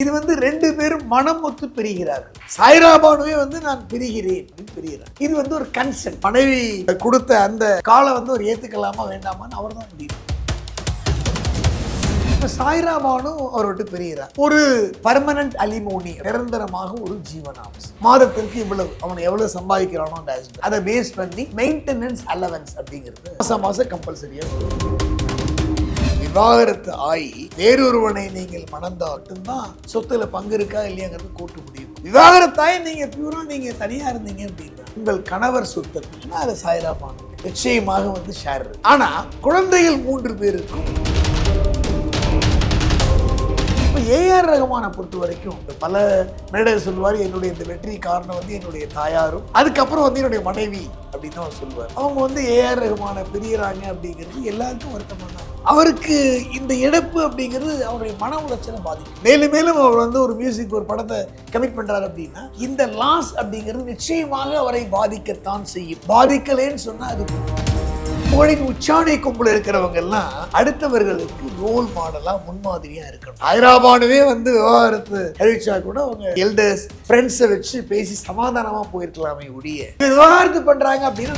இது வந்து ரெண்டு பேரும் மனம் ஒத்து பிரிகிறார்கள். சாய்ராபானுவே வந்து நான் பிரிகிறேன் அப்படின்னு பிரிகிறார். இது வந்து ஒரு கன்சென்ட் மனைவி கொடுத்த அந்த காலை வந்து ஒரு ஏத்துக்கலாமா வேண்டாமான்னு அவர் தான் முடியும் இப்போ சாய்ராபானும் அவர் விட்டு பிரிகிறார். ஒரு பர்மனன்ட் அலிமோனி நிரந்தரமாக ஒரு ஜீவனாம்சம். மாதத்திற்கு இவ்வளவு அவன் எவ்வளவு சம்பாதிக்கிறானோ அந்த அதை பேஸ் பண்ணி மெயின்டெனன்ஸ் அலவன்ஸ் அப்படிங்கிறது மாசம் மாசம் கம்பல்சரியாக விவாகரத்து ஆகி வேறொருவனை நீங்கள் மணந்தா மட்டும்தான் சொத்துல பங்கு இருக்கா இல்லையாங்கிறது கூட்டு முடியும். விவாகரத்தாய் நீங்க பியூரா நீங்க தனியா இருந்தீங்க அப்படின்னா உங்கள் கணவர் சொத்து அப்படின்னா அதை சாயராபானு நிச்சயமாக வந்து ஷேர் ஆனா குழந்தைகள் மூன்று பேருக்கும் இப்போ ஏஆர் ரகுமானை பொறுத்த வரைக்கும் பல மேடர் சொல்லுவார் என்னுடைய இந்த வெற்றி காரணம் வந்து என்னுடைய தாயாரும் அதுக்கப்புறம் வந்து என்னுடைய மனைவி அப்படின்னு தான் அவர் சொல்லுவார். அவங்க வந்து ஏஆர் ரகுமானை பிரியறாங்க அப்படிங்கிறது எல்லாருக்கும் வருத்தமானாங்க அவருக்கு இந்த இழப்பு அப்படிங்கிறது அவருடைய மன உளைச்சலை பாதிக்கும். மேலும் மேலும் அவர் வந்து ஒரு மியூசிக் ஒரு படத்தை கமிட் பண்றாரு அப்படின்னா இந்த லாஸ் அப்படிங்கிறது நிச்சயமாக அவரை பாதிக்கத்தான் செய்யும். பாதிக்கலேன்னு சொன்னா அது புகழின் உச்சாணி கும்பல் இருக்கிறவங்க எல்லாம் அடுத்தவர்களுக்கு ரோல் மாடலா முன்மாதிரியா இருக்கணும். ஹைதராபாடுவே வந்து விவகாரத்து அறிவிச்சா கூட அவங்க எல்டர்ஸ் ஃப்ரெண்ட்ஸை வச்சு பேசி சமாதானமா போயிருக்கலாமே ஒழிய. விவகாரத்து பண்றாங்க அப்படின்னா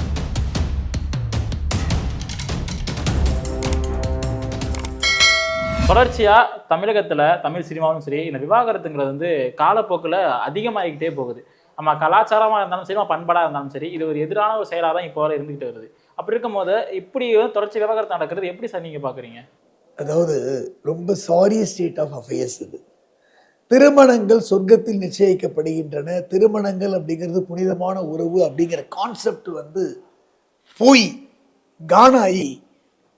தொடர்ச்சியா தமிழகத்துல தமிழ் சினிமாவும் சரி இந்த விவாகரத்துங்கிறது வந்து காலப்போக்கில் அதிகமாகிக்கிட்டே போகுது. நம்ம கலாச்சாரமா இருந்தாலும் சரி நம்ம பண்பாடா இருந்தாலும் சரி இது ஒரு எதிரான ஒரு செயலாக தான் இப்போ வரை இருந்துகிட்டு வருது. அப்படி இருக்கும்போது இப்படி தொடர்ச்சி விவாகரத்து நடக்கிறது எப்படி சார் நீங்க பாக்குறீங்க? அதாவது ரொம்ப சாரி ஸ்டேட் ஆஃப் அஃபேர்ஸ் இது. திருமணங்கள் சொர்க்கத்தில் நிச்சயிக்கப்படுகின்றன. திருமணங்கள் அப்படிங்கிறது புனிதமான உறவு அப்படிங்கிற கான்செப்ட் வந்து போய் கானாயி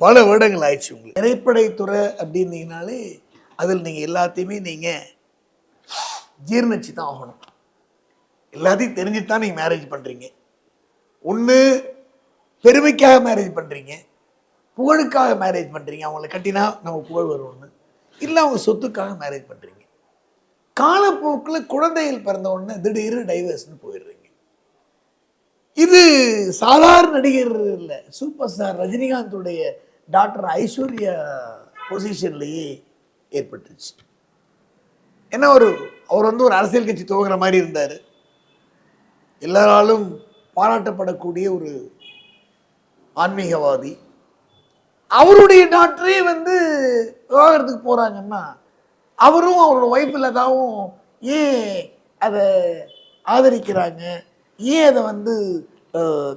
பல வருடங்கள் ஆயிடுச்சு உங்களுக்கு. திரைப்படைத்துறை அப்படின்னீங்கனாலே அதில் நீங்கள் எல்லாத்தையுமே நீங்கள் ஜீர்ணிச்சு தான் ஆகணும். எல்லாத்தையும் தெரிஞ்சு தான் நீங்கள் மேரேஜ் பண்ணுறீங்க ஒன்று பெருமைக்காக மேரேஜ் பண்ணுறீங்க புகழுக்காக மேரேஜ் பண்ணுறீங்க அவங்கள கட்டினா நம்ம புகழ் வருவோம்னு இல்லை அவங்க சொத்துக்காக மேரேஜ் பண்ணுறீங்க காலப்போக்கில் குழந்தைகள் பிறந்த உடனே திடீர்னு டைவர்ஸ்னு போயிடுறீங்க. இது சாதாரண நடிகர் இல்லை சூப்பர் ஸ்டார் ரஜினிகாந்துடைய டாக்டர் ஐஸ்வர்யா பொசிஷன்லேயே ஏற்பட்டுச்சு. ஏன்னா ஒரு அவர் வந்து ஒரு அரசியல் கட்சி துவங்குற மாதிரி இருந்தார். எல்லாராலும் பாராட்டப்படக்கூடிய ஒரு ஆன்மீகவாதி. அவருடைய டாக்டரே வந்து விவாகரத்துக்கு போகிறாங்கன்னா அவரும் அவரோட ஒய்ஃப் இல்லாதாவும் ஏன் அதை ஆதரிக்கிறாங்க? ஏன் அதை வந்து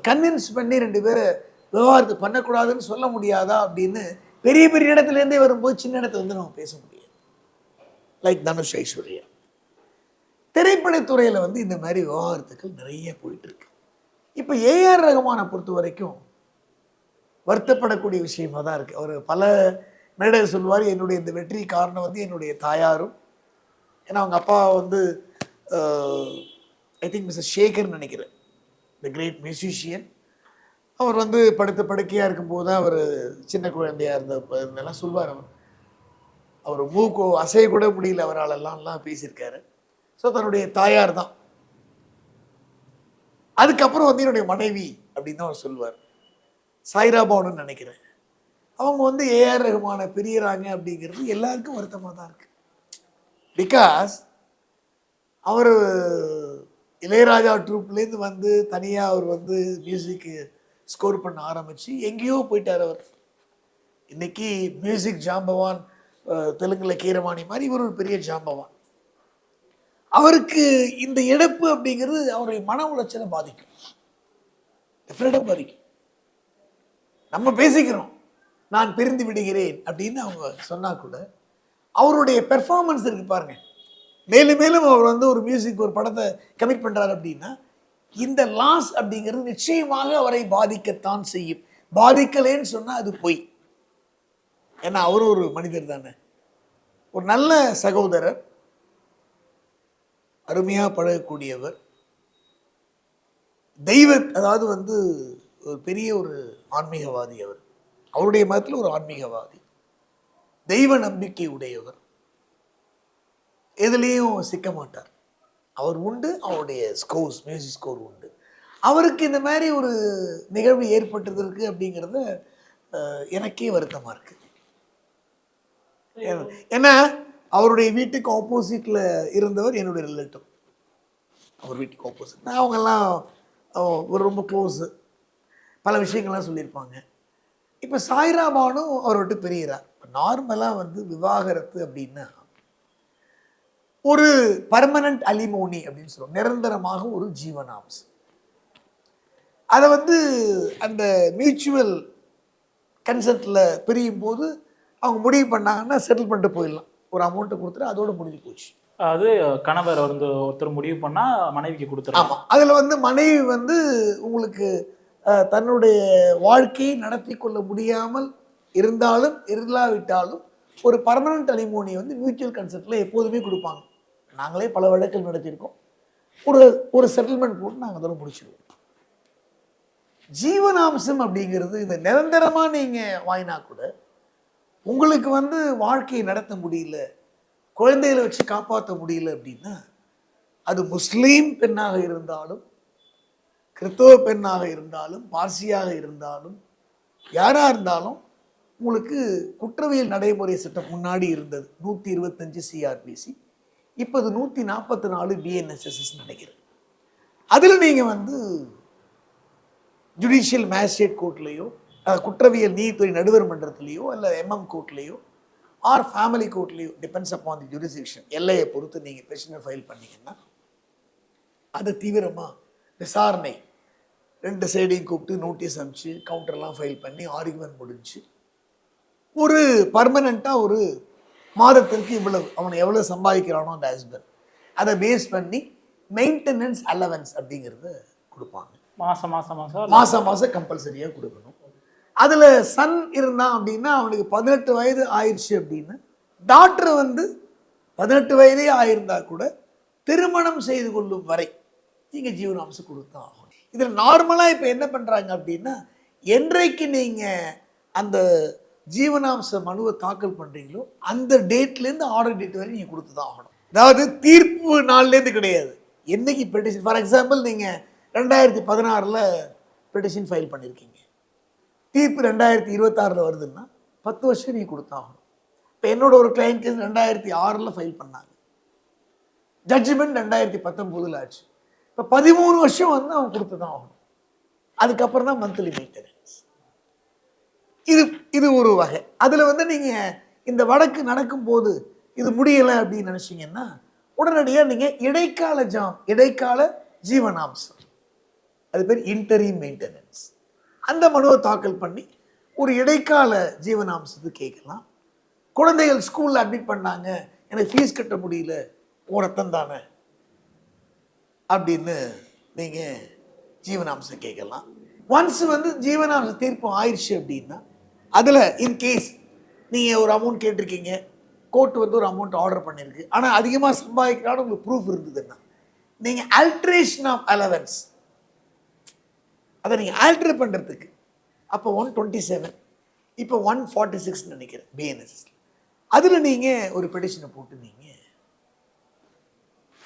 கன்வின்ஸ் பண்ணி ரெண்டு பேரை விவகாரத்து பண்ணக்கூடாதுன்னு சொல்ல முடியாதா அப்படின்னு பெரிய பெரிய இடத்துலேருந்தே வரும்போது சின்ன இடத்துல வந்து நம்ம பேச முடியாது. லைக் தனுஷ் ஐஸ்வர்யா. திரைப்படத்துறையில் வந்து இந்த மாதிரி விவகாரத்துக்கள் நிறைய போயிட்டுருக்கு. இப்போ ஏஆர் ரகுமானை பொறுத்த வரைக்கும் வருத்தப்படக்கூடிய விஷயமா தான் இருக்குது அவர் பல மேடையில் சொல்லுவார் என்னுடைய இந்த வெற்றி காரணம் வந்து என்னுடைய தாயாரும் ஏன்னா அவங்க அப்பா வந்து ஐ திங்க் மிஸ்டர் ஷேகர்னு நினைக்கிறேன். த கிரேட் மியூசிஷியன் அவர் வந்து படுத்த படுக்கையாக இருக்கும்போது தான் அவர் சின்ன குழந்தையாக இருந்த இருந்தெல்லாம் சொல்வார் அவர். அவர் மூக்கோ அசைய கூட முடியல அவராலெல்லாம்லாம் பேசியிருக்காரு. ஸோ தன்னுடைய தாயார் தான். அதுக்கப்புறம் வந்து என்னுடைய மனைவி அப்படின்னு தான் அவர் சொல்லுவார். சாய்ராபாவுன்னு நினைக்கிறேன். அவங்க வந்து ஏஆர் ரகுமான பிரியறாங்க அப்படிங்கிறது எல்லாருக்கும் வருத்தமாக தான் இருக்கு. பிகாஸ் அவர் இளையராஜா ட்ரூப்லேருந்து வந்து தனியாக அவர் வந்து மியூசிக்கு ஸ்கோர் பண்ண ஆரம்பித்து எங்கேயோ போயிட்டார் அவர். இன்னைக்கு மியூசிக் ஜாம்பவான் தெலுங்கில் கீரவாணி மாதிரி இவர் ஒரு பெரிய ஜாம்பவான். அவருக்கு இந்த இழப்பு அப்படிங்கிறது அவருடைய மன உளைச்சலை பாதிக்கும். டெஃபினட்டாக பாதிக்கும். நம்ம பேசிக்கிறோம். நான் பிரிந்து விடுகிறேன் அப்படின்னு அவங்க சொன்னால் கூட அவருடைய பெர்ஃபார்மன்ஸ் இருக்கு பாருங்க. மேலும் மேலும் அவர் வந்து ஒரு மியூசிக் ஒரு படத்தை கமிட் பண்ணுறாரு அப்படின்னா இந்த லாஸ் அப்படிங்கிறது நிச்சயமாக அவரை பாதிக்கத்தான் செய்யும். பாதிக்கலேன்னு சொன்னா அது பொய். ஏன்னா அவர் ஒரு மனிதர் தானே. ஒரு நல்ல சகோதரர் அருமையா பழகக்கூடியவர். தெய்வ அதாவது வந்து ஒரு பெரிய ஒரு ஆன்மீகவாதி அவர். அவருடைய மதத்தில் ஒரு ஆன்மீகவாதி. தெய்வ நம்பிக்கை உடையவர். எதுலேயும் சிக்க மாட்டார். அவர் உண்டு அவருடைய ஸ்கோர்ஸ் மியூசிக் ஸ்கோர் உண்டு. அவருக்கு இந்த மாதிரி ஒரு நிகழ்வு ஏற்பட்டதற்கு அப்படிங்கிறத எனக்கே வருத்தமாக இருக்குது ஏன்னா அவருடைய வீட்டுக்கு ஆப்போசிட்டில் இருந்தவர் என்னுடைய ரிலேட்டிவ் அவர் வீட்டுக்கு ஆப்போசிட் நான் அவங்கெல்லாம் ஒரு ரொம்ப க்ளோஸு பல விஷயங்கள்லாம் சொல்லியிருப்பாங்க. இப்போ சாய்ரா பானும் அவரை விட்டு இப்போ நார்மலாக வந்து விவாகரத்து அப்படின்னா ஒரு பர்மனன்ட் அலிமோனி அப்படின்னு சொல்லுவோம். நிரந்தரமாக ஒரு ஜீவனாம்சம். அதை வந்து அந்த மியூச்சுவல் கன்சென்ட்டில் பிரியும் போது அவங்க முடிவு பண்ணாங்கன்னா செட்டில் பண்ணிட்டு போயிடலாம். ஒரு அமௌண்ட்டை கொடுத்துட்டு அதோட முடிஞ்சு போச்சு. அதாவது கணவர் வந்து ஒருத்தர் முடிவு பண்ணா மனைவிக்கு கொடுத்துருவாங்க ஆமாம் அதில் வந்து மனைவி வந்து உங்களுக்கு தன்னுடைய வாழ்க்கையை நடத்தி கொள்ள முடியாமல் இருந்தாலும் இல்லாவிட்டாலும் ஒரு பர்மனன்ட் அலிமோனி வந்து மியூச்சுவல் கன்செப்டில் எப்போதுமே கொடுப்பாங்க. நாங்களே பல வழக்கில் நடத்தியிருக்கோம். ஒரு ஒரு செட்டில்மெண்ட் போட்டு நாங்கள் அதோட முடிச்சிடுவோம் ஜீவனாம்சம் அப்படிங்கிறது இந்த நிரந்தரமாக நீங்கள் வாங்கினா கூட உங்களுக்கு வந்து வாழ்க்கையை நடத்த முடியல குழந்தைகளை வச்சு காப்பாற்ற முடியல அப்படின்னா அது முஸ்லீம் பெண்ணாக இருந்தாலும் கிறிஸ்தவ பெண்ணாக இருந்தாலும் பார்சியாக இருந்தாலும் யாராக இருந்தாலும் உங்களுக்கு குற்றவியல் நடைமுறை சட்டம் முன்னாடி இருந்தது. நூற்றி இருபத்தஞ்சு சிஆர்பிசி இப்போ இது நூற்றி நாற்பத்தி நாலு பிஎன்எஸ்எஸ்எஸ் நினைக்கிறேன் அதில் நீங்கள் வந்து ஜுடிஷியல் மேஜிஸ்ட்ரேட் கோர்ட்லேயோ குற்றவியல் நீதித்துறை நடுவர் மன்றத்திலேயோ அல்ல எம்எம் கோர்ட்லேயோ ஆர் ஃபேமிலி கோர்ட்லேயோ டிபெண்ட்ஸ் அப்பான் தி ஜுடிசிக்ஷன் எல்லையை பொறுத்து நீங்கள் பிரச்சனை ஃபைல் பண்ணிங்கன்னா அதை தீவிரமாக விசாரணை. ரெண்டு சைடையும் கூப்பிட்டு நோட்டீஸ் அனுப்பிச்சு கவுண்டர்லாம் ஃபைல் பண்ணி ஆர்குமெண்ட் முடிஞ்சு ஒரு பர்மனண்ட்டாக ஒரு மாதத்திற்கு இவ்வளவு அவன் எவ்வளோ சம்பாதிக்கிறானோ அந்த ஹஸ்பண்ட் அதை பேஸ் பண்ணி மெயின்டெனன்ஸ் அலவன்ஸ் அப்படிங்கிறத கொடுப்பாங்க. மாசம் மாசம் மாசம் மாதம் மாதம் கம்பல்சரியாக கொடுக்கணும். அதில் சன் இருந்தான் அப்படின்னா அவனுக்கு பதினெட்டு வயது ஆயிடுச்சு அப்படின்னா டாக்டர் வந்து பதினெட்டு வயதே ஆயிருந்தா கூட திருமணம் செய்து கொள்ளும் வரை நீங்கள் ஜீவனாம்சம் கொடுத்தா ஆகும் இதில் நார்மலாக இப்போ என்ன பண்ணுறாங்க அப்படின்னா என்றைக்கு நீங்கள் அந்த ஜீவனாம்ச மனுவை தாக்கல் பண்ணுறீங்களோ அந்த டேட்லேருந்து ஆர்டர் டேட் வரை நீங்கள் கொடுத்து தான் ஆகணும் அதாவது தீர்ப்பு நாள்லேருந்து கிடையாது. என்னைக்கு பெட்டிஷன் ஃபார் எக்ஸாம்பிள் நீங்கள் ரெண்டாயிரத்தி பதினாறில் பெட்டிஷன் ஃபைல் பண்ணியிருக்கீங்க தீர்ப்பு ரெண்டாயிரத்தி இருபத்தாறில் வருதுன்னா பத்து வருஷம் நீங்கள் கொடுத்தாகணும். இப்போ என்னோட ஒரு கிளைண்ட் கேஸ் ரெண்டாயிரத்தி ஆறில் ஃபைல் பண்ணாங்க. ஜட்ஜ்மெண்ட் ரெண்டாயிரத்தி பத்தொம்போதில் ஆச்சு. இப்போ பதிமூணு வருஷம் வந்து அவன் கொடுத்து தான் ஆகணும். அதுக்கப்புறம் தான் மந்த்லி மெயின்டெனன்ஸ் இது இது ஒரு வகை. அதில் வந்து நீங்கள் இந்த வழக்கு நடக்கும்போது இது முடியலை அப்படின்னு நினச்சிங்கன்னா உடனடியாக நீங்கள் இடைக்கால ஜாம் இடைக்கால ஜீவனாம்சம். அது பேர் இன்டரிம் மெயின்டெனன்ஸ் அந்த மனுவை தாக்கல் பண்ணி ஒரு இடைக்கால ஜீவனாம்சத்தை கேட்கலாம். குழந்தைகள் ஸ்கூலில் அட்மிட் பண்ணாங்க. எனக்கு ஃபீஸ் கட்ட முடியல. உன் தானே. அப்படின்னு நீங்கள் ஜீவனாம்சம் கேட்கலாம். ஒன்ஸ் வந்து ஜீவனாம்ச தீர்ப்பு ஆயிடுச்சு அப்படின்னா அதில் இன்கேஸ் நீங்கள் ஒரு அமௌண்ட் கேட்டிருக்கீங்க கோர்ட் வந்து ஒரு அமௌண்ட் ஆர்டர் பண்ணியிருக்கு ஆனால் அதிகமாக சம்பாதிக்கிறான்னு உங்களுக்கு ப்ரூஃப் இருந்ததுன்னா நீங்கள் அல்ட்ரேஷன் ஆஃப் அலவன்ஸ் அதை நீங்கள் ஆல்ட்ரு பண்ணுறதுக்கு அப்போ ஒன் டுவெண்ட்டி செவன் இப்போ ஒன் ஃபார்ட்டி சிக்ஸ் நினைக்கிறேன் பிஎன்எஸ் அதில் நீங்கள் ஒரு பெடிஷனை போட்டு நீங்கள்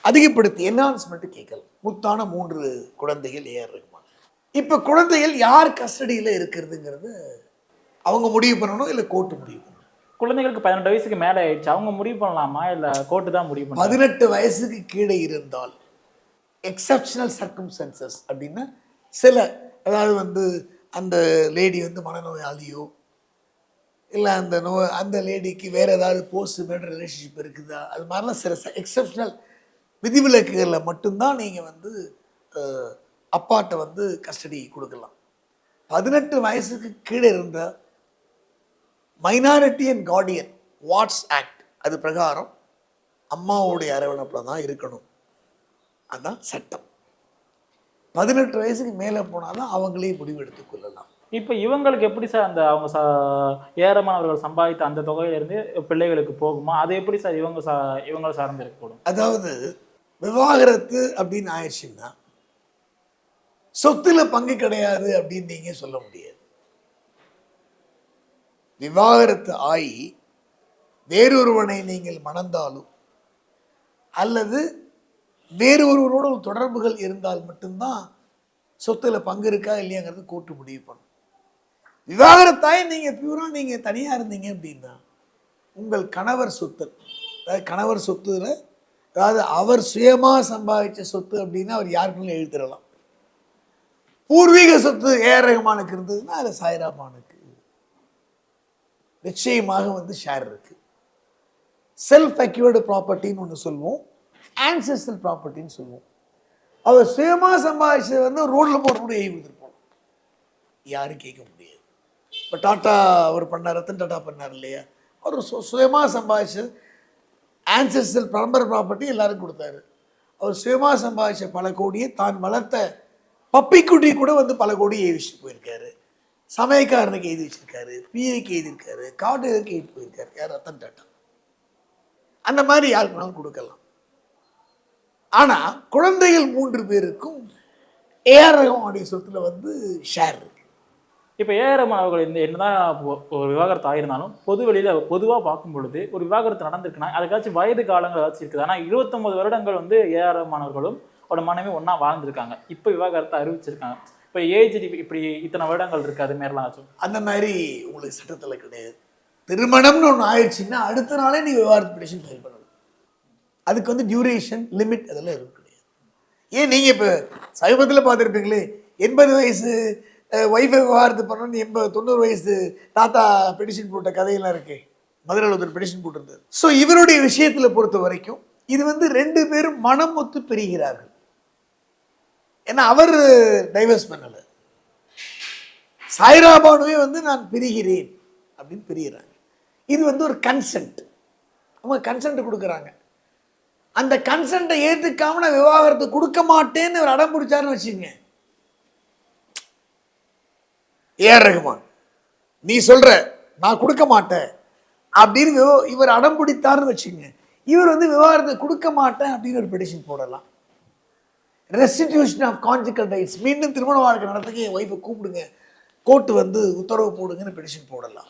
அதிகப்படுத்தி என்ஹான்ஸ்மெண்ட்டு கேட்கலாம். முத்தான மூன்று குழந்தைகள் ஏஆர் இப்போ குழந்தைகள் யார் கஸ்டடியில் இருக்கிறதுங்கிறது அவங்க முடிவு பண்ணணும் இல்லை கோர்ட்டு முடிவு பண்ணணும்? குழந்தைகளுக்கு பதினெட்டு வயசுக்கு மேல ஆயிடுச்சு. அவங்க முடிவு பண்ணலாமா? இல்ல கோர்ட்டு தான் முடிவு பண்ணலாம் பதினெட்டு வயசுக்கு கீழே இருந்தால் எக்ஸப்ஷனல் சர்க்கம்ஸ்டன்சஸ் அப்படின்னா சில அதாவது வந்து அந்த லேடி வந்து மனநோயாளியோ இல்லை அந்த நோ அந்த லேடிக்கு வேறு ஏதாவது போஸ்ட் மேட் ரிலேஷன்ஷிப் இருக்குதா? அது மாதிரிலாம் சில எக்ஸப்ஷனல் விதிவிலக்குகளில் மட்டும்தான் நீங்கள் வந்து அப்பாட்ட வந்து கஸ்டடி கொடுக்கலாம். பதினெட்டு வயசுக்கு கீழே இருந்த minority and guardian wards act அது பிரகாரம் அம்மாவுடைய அரவணைப்பில் தான் இருக்கணும். அதான் சட்டம். பதினெட்டு வயசுக்கு மேலே போனால் தான் அவங்களே முடிவெடுத்துக் கொள்ளலாம். இப்போ இவங்களுக்கு எப்படி சார் அந்த அவங்க ச ஏறமானவர்கள் சம்பாதித்த அந்த தொகையில இருந்து பிள்ளைகளுக்கு போகுமா? அது எப்படி சார் இவங்க சா இவங்களை சார்ந்து இருக்கக்கூடும்? அதாவது விவாகரத்து அப்படின்னு ஆயிடுச்சுன்னா சொத்துல பங்கு கிடையாது அப்படின்னு நீங்க சொல்ல முடியாது. விவாகரத்து ஆகி வேறொருவனை நீங்கள் மணந்தாலும் அல்லது வேறு ஒருவரோட தொடர்புகள் இருந்தால் மட்டும்தான் சொத்துல பங்கு இருக்கா இல்லையாங்கிறது கூட்டு முடிவு பண்ணும். விவாகரத்தாய் நீங்கள் பியூராக நீங்கள் தனியாக இருந்தீங்க அப்படின்னா உங்கள் கணவர் சொத்து அதாவது கணவர் சொத்துல அதாவது அவர் சுயமாக சம்பாதிச்ச சொத்து அப்படின்னா அவர் யாருக்குன்னு எழுதிடலாம். பூர்வீக சொத்து ஏ ரஹ்மானுக்கு இருந்ததுன்னா அது சாய்ராமானுக்கு. நிச்சயமாக வந்து ஷேர் இருக்கு. செல்ஃப் அக்யூர்டு ப்ராப்பர்ட்டின்னு ஒன்று சொல்லுவோம். ஆன்சஸ்டல் ப்ராப்பர்ட்டின்னு சொல்லுவோம். அவர் சுயமாக சம்பாதிச்சது வந்து ரோட்டில் போகிறவங்க எழுதி கொடுத்துருப்போம் யாரும் கேட்க முடியாது. இப்போ டாட்டா அவர் பண்ணார் ரத்தன் டாட்டா பண்ணார் இல்லையா? அவர் சு சுயமாக சம்பாதிச்சது ஆன்சஸ்டல் பரம்பரை ப்ராப்பர்ட்டி எல்லாரும் கொடுத்தாரு. அவர் சுயமாக சம்பாதிச்ச பல கோடியை தான் வளர்த்த பப்பிக்குட்டி கூட வந்து பல கோடி எழுதி போயிருக்காரு. சமயக்காரனுக்கு எழுதி வச்சிருக்காரு பிஏக்கு எழுதியிருக்காரு காட்டுக்கு எழுதி போயிருக்காரு. யார்? ரத்தன் டாட்டா. அந்த மாதிரி யாருக்குனாலும் கொடுக்கலாம். ஆனால் குழந்தைகள் மூன்று பேருக்கும் ஏஆர் ரகமானுடைய சொத்துல வந்து ஷேர் இருக்கு. இப்போ ஏஆர் அவர்கள் இந்த என்னதான் ஒரு விவாகரத்து ஆயிருந்தாலும் பொது வெளியில் பொதுவாக பார்க்கும் பொழுது ஒரு விவாகரத்து நடந்திருக்குன்னா அதுக்காச்சும் வயது காலங்கள் ஏதாச்சும் இருக்குது? ஆனால் இருபத்தொம்பது வருடங்கள் வந்து ஏஆர் அவர்களும் அவரோட மனைவி ஒன்றா வாழ்ந்திருக்காங்க. இப்போ விவாகரத்தை அறிவிச்சிருக்காங்க. இப்போ ஏஜ் இப்படி இத்தனை வருடங்கள் இருக்கு அது மாதிரிலாம் ஆச்சும் அந்த மாதிரி உங்களுக்கு சட்டத்தில் கிடையாது. திருமணம்னு ஒன்று ஆயிடுச்சுன்னா அடுத்த நாளே நீ விவாகரத்து பெட்டிஷன் ஃபைல் பண்ணணும். அதுக்கு வந்து டியூரேஷன் லிமிட் அதெல்லாம் எதுவும் கிடையாது. ஏன் நீங்கள் இப்போ சமீபத்தில் பார்த்துருப்பீங்களே எண்பது வயசு ஒய்ஃபை விவாகரத்து பண்ணணும்னு எண்பது தொண்ணூறு வயசு தாத்தா பெட்டிஷன் போட்ட கதையெல்லாம் இருக்கு மதுரையில் ஒருத்தர் பெட்டிஷன் போட்டிருந்தார் ஸோ இவருடைய விஷயத்தில் பொறுத்த வரைக்கும் இது வந்து ரெண்டு பேரும் மனம் ஒத்து பிரிகிறார்கள். ஏன்னா அவர் டைவர்ஸ் பண்ணலை. சாய்ராபானுவே வந்து நான் பிரிகிறேன் அப்படின்னு பிரிகிறாங்க. இது வந்து ஒரு கன்சென்ட் அவங்க கன்சென்ட் கொடுக்குறாங்க. அந்த கன்சென்ட்டை ஏற்றுக்காம நான் விவாகரத்து கொடுக்க மாட்டேன்னு அவர் அடம் பிடிச்சாருன்னு வச்சுங்க ஏஆர் ரகுமான் நீ சொல்ற நான் கொடுக்க மாட்டேன் அப்படின்னு இவர் அடம் பிடித்தார்னு வச்சுங்க இவர் வந்து விவாகரத்தை கொடுக்க மாட்டேன் அப்படின்னு ஒரு பெட்டிஷன் போடலாம். ரெஸ்டிடியூஷன் ஆஃப் கான்ஜிக்கல் ரைட்ஸ் மீண்டும் திருமண வாழ்க்கை நடத்துக்கு என் ஒய்ஃபை கூப்பிடுங்க. கோர்ட்டு வந்து உத்தரவு போடுங்கன்னு பெடிஷன் போடலாம்.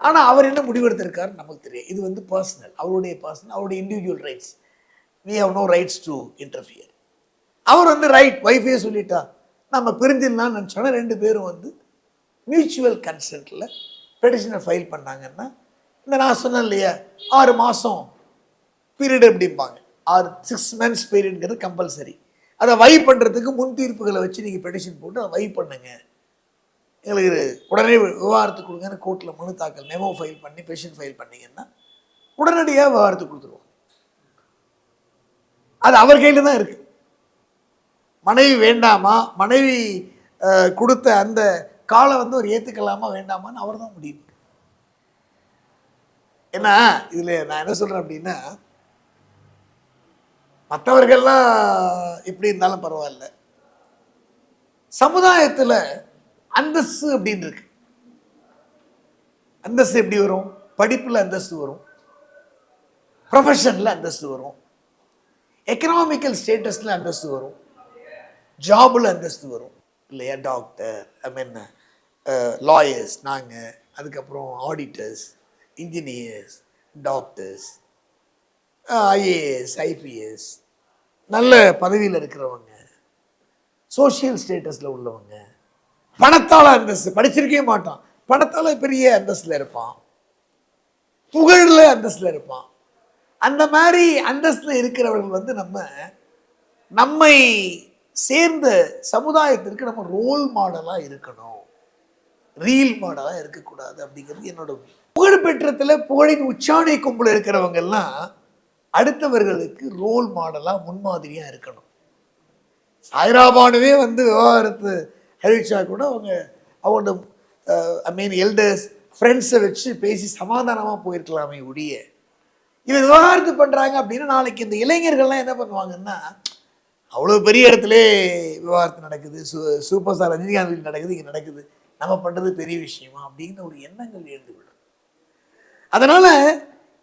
ஆனால் அவர் என்ன முடிவெடுத்திருக்காரு நமக்கு தெரியும். இது வந்து பர்சனல் அவருடைய பர்சனல் அவருடைய individual rights we have no rights to interfere அவர் வந்து ரைட் ஒய்ஃபே சொல்லிட்டா. நம்ம பிரிஞ்சிடலாம்னு நினச்சோன்னா ரெண்டு பேரும் வந்து மியூச்சுவல் கன்சென்ட்டில் பெடிஷனை ஃபைல் பண்ணாங்கன்னா இந்த நான் சொன்னேன் இல்லையா ஆறு மாதம் பீரியட் எப்படிம்பாங்க ஆறு சிக்ஸ் மந்த்ஸ் பீரியடுங்கிறது கம்பல்சரி அதை வை பண்ணுறதுக்கு முன் தீர்ப்புகளை வச்சு நீங்கள் பெட்டிஷன் போட்டு அதை வை பண்ணுங்க. எங்களுக்கு உடனே விவாகரத்து கொடுங்கன்னு கோர்ட்டில் மனு தாக்கல் மெமோ ஃபைல் பண்ணி பெட்டிஷன் ஃபைல் பண்ணிங்கன்னா உடனடியாக விவாகரத்து கொடுத்துருவோம் அது அவர் கையில் தான் இருக்குது மனைவி வேண்டாமா? மனைவி கொடுத்த அந்த காலை வந்து ஒரு ஏற்றுக்கலாமா வேண்டாமான்னு அவர் தான் முடியும் ஏன்னா இதில் நான் என்ன சொல்கிறேன் அப்படின்னா மற்றவர்கள்லாம் எப்படி இருந்தாலும் பரவாயில்ல. சமுதாயத்தில் அந்தஸ்து அப்படின்னு இருக்கு. அந்தஸ்து எப்படி வரும்? படிப்பில் அந்தஸ்து வரும். ப்ரொஃபஷனில் அந்தஸ்து வரும். எக்கனாமிக்கல் ஸ்டேட்டஸில் அந்தஸ்து வரும். ஜாபில் அந்தஸ்து வரும். இல்லையா டாக்டர் ஐ மீன் லாயர்ஸ் நாங்கள் அதுக்கப்புறம் auditors engineers doctors IAS IPS நல்ல பதவியில் இருக்கிறவங்க சோஷியல் ஸ்டேட்டஸில் உள்ளவங்க பணத்தால் அந்தஸ்து படிச்சிருக்கவே மாட்டான். பணத்தால் பெரிய அந்தஸ்தில் இருப்பான். புகழில் அந்தஸ்தில் இருப்பான். அந்த மாதிரி அந்தஸ்தில் இருக்கிறவர்கள் வந்து நம்ம நம்மை சேர்ந்த சமுதாயத்திற்கு நம்ம ரோல் மாடலாக இருக்கணும். ரீல் மாடலாக இருக்கக்கூடாது அப்படிங்கிறது என்னோட புகழ் பெற்றத்தில் புகழின் உச்சாணி கும்பல் இருக்கிறவங்கெல்லாம் அடுத்தவர்களுக்கு ரோல் மாடலாக முன்மாதிரியாக இருக்கணும். சாய்ராபானுவே வந்து விவகாரத்து அறிவிச்சா கூட அவங்க அவங்க ஐ மீன் எல்டர்ஸ் ஃப்ரெண்ட்ஸை வச்சு பேசி சமாதானமாக போயிருக்கலாமே ஒழிய. இவன் விவகாரத்து பண்ணுறாங்க அப்படின்னா நாளைக்கு இந்த இளைஞர்கள்லாம் என்ன பண்ணுவாங்கன்னா அவ்வளோ பெரிய இடத்துல விவகாரத்து நடக்குது சூ சூப்பர் ஸ்டார் ரஜினிகாந்த் நடக்குது இங்கே நடக்குது. நம்ம பண்ணுறது பெரிய விஷயமா அப்படின்னு ஒரு எண்ணங்கள் எழுந்துவிடும். அதனால்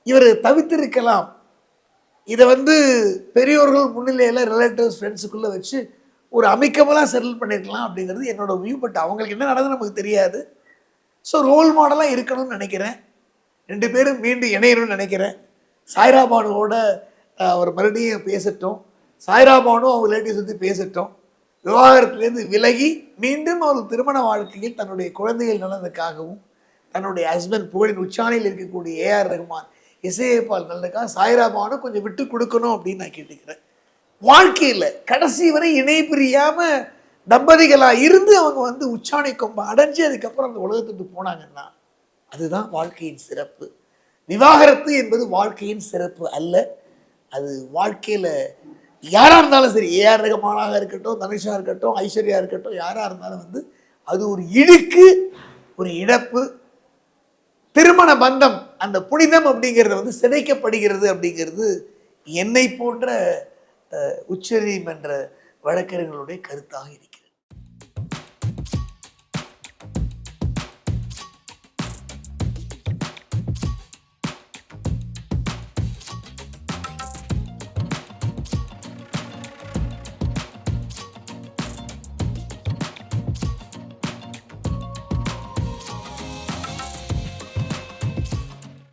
இவர் தவித்திருக்கலாம் இதை வந்து பெரியோர்கள் முன்னிலையில் ரிலேட்டிவ்ஸ் ஃப்ரெண்ட்ஸுக்குள்ளே வச்சு ஒரு அமைக்கபலாக செட்டில் பண்ணியிருக்கலாம் அப்படிங்கிறது என்னோட வியூ பட் அவங்களுக்கு என்ன நடந்தது நமக்கு தெரியாது. ஸோ ரோல் மாடலாக இருக்கணும்னு நினைக்கிறேன். ரெண்டு பேரும் மீண்டும் இணையணும்னு நினைக்கிறேன். சாய்ராபானுவோட பானுவோட அவர் மறுபடியும் பேசட்டும். சாய்ராபானும் அவங்க ரிலேட்டிவ்ஸ் வந்து பேசட்டும். விவாகரத்துலேருந்து விலகி மீண்டும் அவர் திருமண வாழ்க்கையில் தன்னுடைய குழந்தைகள் நலனுக்காகவும் தன்னுடைய ஹஸ்பண்ட் புகழின் உச்சாணியில் இருக்கக்கூடிய ஏஆர் ரஹ்மான் இசையப்பால் நல்லக்கா சாய்ராபானும் கொஞ்சம் விட்டு கொடுக்கணும் அப்படின்னு நான் கேட்டுக்கிறேன். வாழ்க்கையில் கடைசி வரை இணை பிரியாமல் தம்பதிகளாக இருந்து அவங்க வந்து உச்சாணி கொம்ப அடைஞ்சு அதுக்கப்புறம் அந்த உலகத்துக்கு போனாங்கன்னா அதுதான் வாழ்க்கையின் சிறப்பு. விவாகரத்து என்பது வாழ்க்கையின் சிறப்பு அல்ல. அது வாழ்க்கையில் யாராக இருந்தாலும் சரி ஏஆர் ரகமானாக இருக்கட்டும் தனுஷாக இருக்கட்டும் ஐஸ்வர்யா இருக்கட்டும் யாராக இருந்தாலும் வந்து அது ஒரு இழுக்கு ஒரு இழப்பு திருமண பந்தம் அந்த புனிதம் அப்படிங்கிறது வந்து சிதைக்கப்படுகிறது அப்படிங்கிறது என்னை போன்ற உச்சநீதிமன்ற வழக்கறிஞர்களுடைய கருத்தாக இருக்கிறது.